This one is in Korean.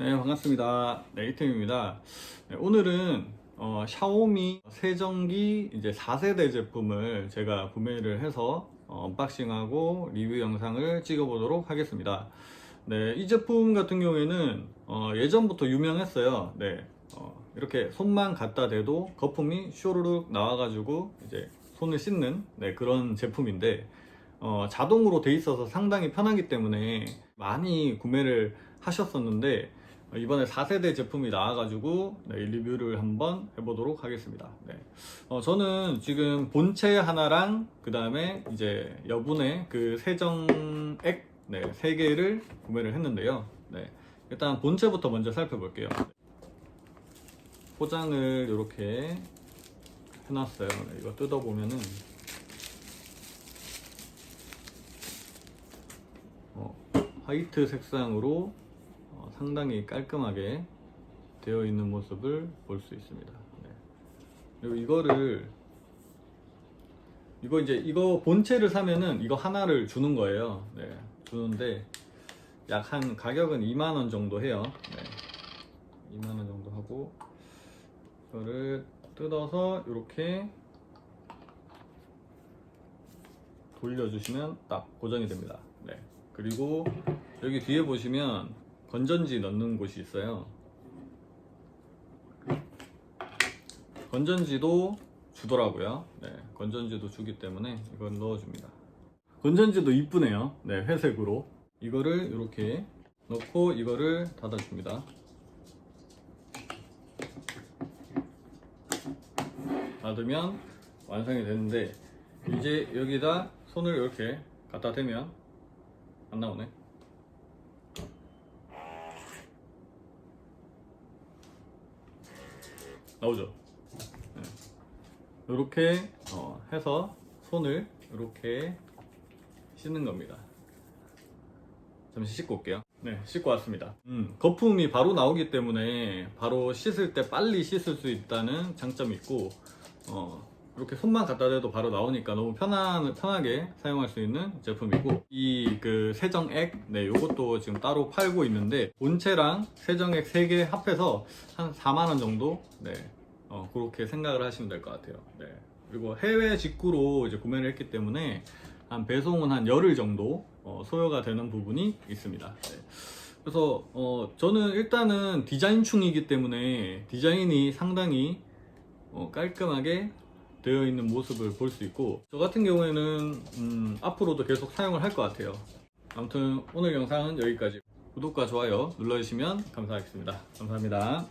네, 반갑습니다. 네, 이템입니다. 네, 오늘은 어, 샤오미 세정기 이제 4세대 제품을 제가 구매를 해서 어, 언박싱하고 리뷰 영상을 찍어 보도록 하겠습니다. 네, 이 제품 같은 경우에는 어, 예전부터 유명했어요. 네, 어, 이렇게 손만 갖다 대도 거품이 쇼르륵 나와가지고 이제 손을 씻는 네, 그런 제품인데 어, 자동으로 돼 있어서 상당히 편하기 때문에 많이 구매를 하셨었는데 어, 이번에 4세대 제품이 나와가지고 네, 리뷰를 한번 해보도록 하겠습니다. 네. 어, 저는 지금 본체 하나랑 그 다음에 이제 여분의 그 세정액 네, 3개를 구매를 했는데요. 네. 일단 본체부터 먼저 살펴볼게요. 포장을 이렇게 해놨어요. 네, 이거 뜯어보면은 어, 화이트 색상으로 어, 상당히 깔끔하게 되어 있는 모습을 볼 수 있습니다. 네. 그리고 이거를 이거 이제 이거 본체를 사면은 이거 하나를 주는 거예요. 네, 주는데 약 한 가격은 2만 원 정도 해요. 네, 2만 원 정도 하고 이거를 뜯어서 이렇게 돌려주시면 딱 고정이 됩니다. 네. 그리고 여기 뒤에 보시면 건전지 넣는 곳이 있어요. 건전지도 주더라고요. 네, 건전지도 주기 때문에 이건 넣어줍니다. 건전지도 이쁘네요. 네, 회색으로. 이거를 이렇게 넣고 이거를 닫아줍니다. 닫으면 완성이 되는데 이제 여기다 손을 이렇게 갖다 대면 안 나오네. 나오죠. 이렇게 해서 손을 이렇게 씻는 겁니다. 잠시 씻고 올게요. 네, 씻고 왔습니다. 음, 거품이 바로 나오기 때문에 바로 씻을 때 빨리 씻을 수 있다는 장점이 있고, 어, 이렇게 손만 갖다 대도 바로 나오니까 너무 편한, 편하게 사용할 수 있는 제품이고, 이 그 세정액, 네, 요것도 지금 따로 팔고 있는데, 본체랑 세정액 3개 합해서 한 4만원 정도, 네, 어, 그렇게 생각을 하시면 될 것 같아요. 네. 그리고 해외 직구로 이제 구매를 했기 때문에 한 배송은 한 열흘 정도 어, 소요가 되는 부분이 있습니다. 네. 그래서 어, 저는 일단은 디자인충이기 때문에 디자인이 상당히 어, 깔끔하게 되어 있는 모습을 볼 수 있고 저 같은 경우에는 음, 앞으로도 계속 사용을 할 것 같아요. 아무튼 오늘 영상은 여기까지. 구독과 좋아요 눌러주시면 감사하겠습니다. 감사합니다.